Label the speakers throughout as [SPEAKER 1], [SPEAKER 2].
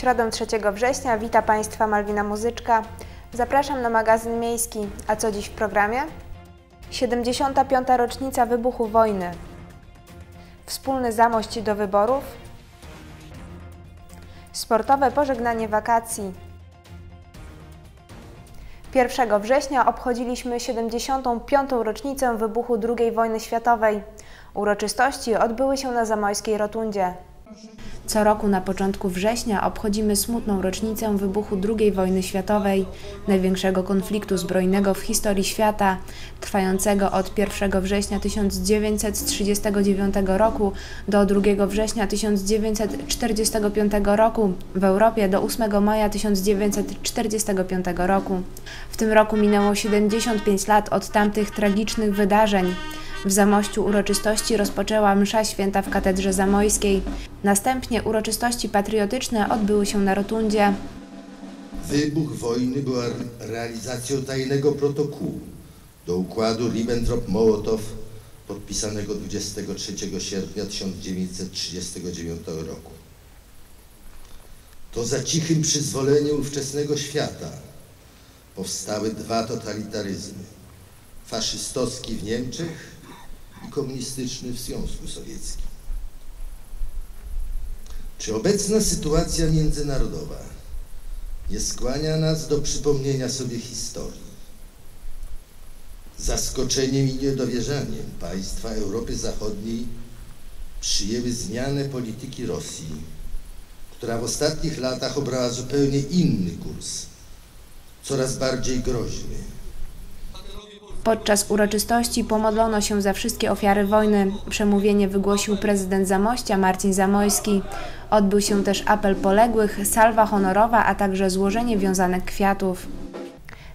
[SPEAKER 1] środę 3 września wita Państwa Malwina Muzyczka. Zapraszam na magazyn miejski. A co dziś w programie? 75. rocznica wybuchu wojny. Wspólny zamość do wyborów. Sportowe pożegnanie wakacji. 1 września obchodziliśmy 75. rocznicę wybuchu II wojny światowej. Uroczystości odbyły się na Zamojskiej Rotundzie. Co roku na początku września obchodzimy smutną rocznicę wybuchu II wojny światowej, największego konfliktu zbrojnego w historii świata, trwającego od 1 września 1939 roku do 2 września 1945 roku, w Europie do 8 maja 1945 roku. W tym roku minęło 75 lat od tamtych tragicznych wydarzeń. W Zamościu uroczystości rozpoczęła msza święta w katedrze zamojskiej. Następnie uroczystości patriotyczne odbyły się na rotundzie.
[SPEAKER 2] Wybuch wojny była realizacją tajnego protokołu do układu Ribbentrop-Mołotow podpisanego 23 sierpnia 1939 roku. To za cichym przyzwoleniem ówczesnego świata powstały dwa totalitaryzmy. Faszystowski w Niemczech komunistyczny w Związku Sowieckim. Czy obecna sytuacja międzynarodowa nie skłania nas do przypomnienia sobie historii? Zaskoczeniem i niedowierzaniem państwa Europy Zachodniej przyjęły zmianę polityki Rosji, która w ostatnich latach obrała zupełnie inny kurs, coraz bardziej groźny.
[SPEAKER 1] Podczas uroczystości pomodlono się za wszystkie ofiary wojny. Przemówienie wygłosił prezydent Zamościa Marcin Zamojski. Odbył się też apel poległych, salwa honorowa, a także złożenie wiązanek kwiatów.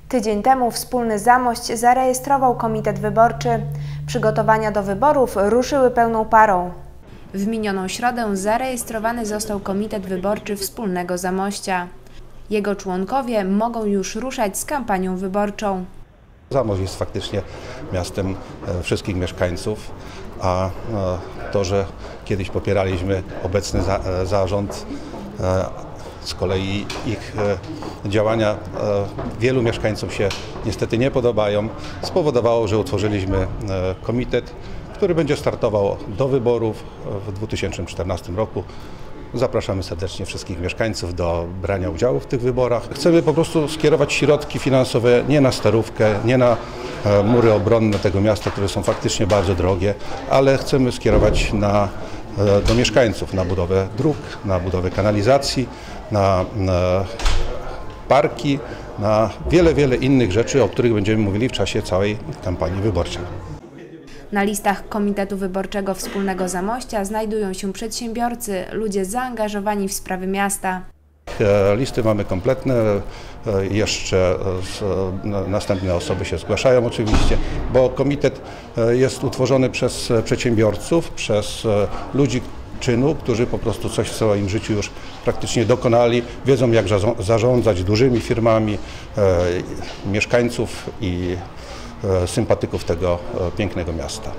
[SPEAKER 1] Tydzień temu wspólny Zamość zarejestrował komitet wyborczy. Przygotowania do wyborów ruszyły pełną parą. W minioną środę zarejestrowany został komitet wyborczy wspólnego Zamościa. Jego członkowie mogą już ruszać z kampanią wyborczą.
[SPEAKER 3] Zamość jest faktycznie miastem e, wszystkich mieszkańców, a e, to, że kiedyś popieraliśmy obecny za, e, zarząd, z kolei ich działania wielu mieszkańców się niestety nie podobają, spowodowało, że utworzyliśmy komitet, który będzie startował do wyborów w 2014 roku. Zapraszamy serdecznie wszystkich mieszkańców do brania udziału w tych wyborach. Chcemy po prostu skierować środki finansowe nie na starówkę, nie na e, mury obronne tego miasta, które są faktycznie bardzo drogie, ale chcemy skierować na, e, do mieszkańców na budowę dróg, na budowę kanalizacji, na, na parki, na wiele, wiele innych rzeczy, o których będziemy mówili w czasie całej kampanii wyborczej.
[SPEAKER 1] Na listach Komitetu Wyborczego Wspólnego Zamościa znajdują się przedsiębiorcy, ludzie zaangażowani w sprawy miasta.
[SPEAKER 3] E, listy mamy kompletne, e, jeszcze e, następne osoby się zgłaszają oczywiście, bo komitet jest utworzony przez przedsiębiorców, przez ludzi czynu, którzy po prostu coś w swoim życiu już praktycznie dokonali, wiedzą jak zarządzać dużymi firmami, mieszkańców i sympatyków tego e, pięknego miasta.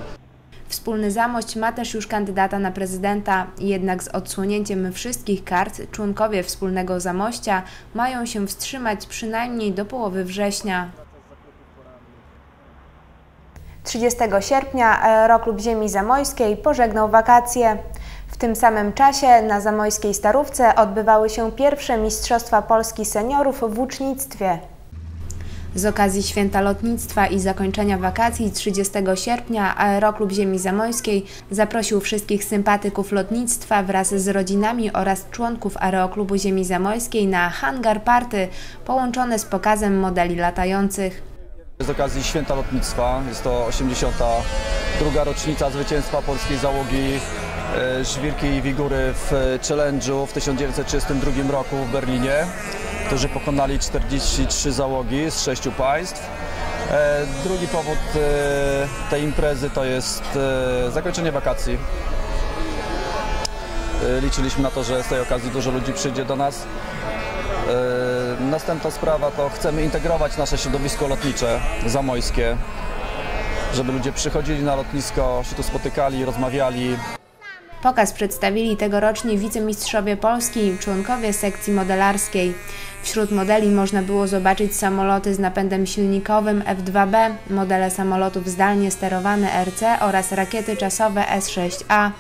[SPEAKER 1] Wspólny Zamość ma też już kandydata na prezydenta, jednak z odsłonięciem wszystkich kart członkowie Wspólnego Zamościa mają się wstrzymać przynajmniej do połowy września. 30 sierpnia Aeroklub Ziemi Zamojskiej pożegnał wakacje. W tym samym czasie na Zamojskiej Starówce odbywały się pierwsze Mistrzostwa Polski Seniorów w łucznictwie. Z okazji Święta Lotnictwa i zakończenia wakacji 30 sierpnia Aeroklub Ziemi Zamojskiej zaprosił wszystkich sympatyków lotnictwa wraz z rodzinami oraz członków Aeroklubu Ziemi Zamojskiej na hangar party połączone z pokazem modeli latających.
[SPEAKER 4] Z okazji Święta Lotnictwa, jest to 82. rocznica zwycięstwa polskiej załogi i Wigury w Challenge'u w 1932 roku w Berlinie którzy pokonali 43 załogi z sześciu państw. E, drugi powód e, tej imprezy to jest e, zakończenie wakacji. Liczyliśmy na to, że z tej okazji dużo ludzi przyjdzie do nas. Następna sprawa to chcemy integrować nasze środowisko lotnicze zamojskie, żeby ludzie przychodzili na lotnisko, się tu spotykali, rozmawiali,
[SPEAKER 1] Pokaz przedstawili tegoroczni wicemistrzowie Polski, członkowie sekcji modelarskiej. Wśród modeli można było zobaczyć samoloty z napędem silnikowym F-2B, modele samolotów zdalnie sterowane RC oraz rakiety czasowe S-6A.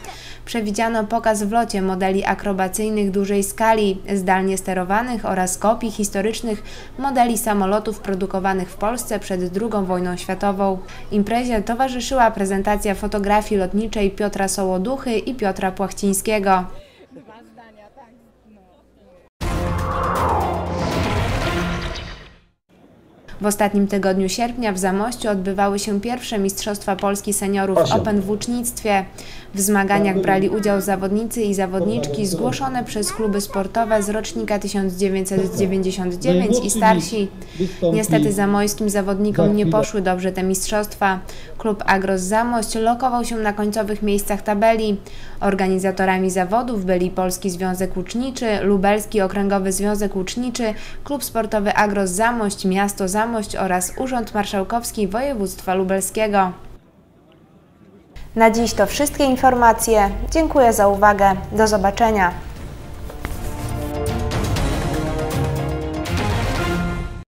[SPEAKER 1] Przewidziano pokaz w locie modeli akrobacyjnych dużej skali, zdalnie sterowanych oraz kopii historycznych modeli samolotów produkowanych w Polsce przed II wojną światową. Imprezie towarzyszyła prezentacja fotografii lotniczej Piotra Sołoduchy i Piotra Płachcińskiego. W ostatnim tygodniu sierpnia w Zamościu odbywały się pierwsze Mistrzostwa Polski Seniorów Open w łucznictwie. W zmaganiach brali udział zawodnicy i zawodniczki zgłoszone przez kluby sportowe z rocznika 1999 i starsi. Niestety zamojskim zawodnikom nie poszły dobrze te mistrzostwa. Klub Agros Zamość lokował się na końcowych miejscach tabeli. Organizatorami zawodów byli Polski Związek Łuczniczy, Lubelski Okręgowy Związek Łuczniczy, Klub Sportowy Agros Zamość, Miasto Zamość oraz Urząd Marszałkowski Województwa Lubelskiego. Na dziś to wszystkie informacje. Dziękuję za uwagę. Do zobaczenia.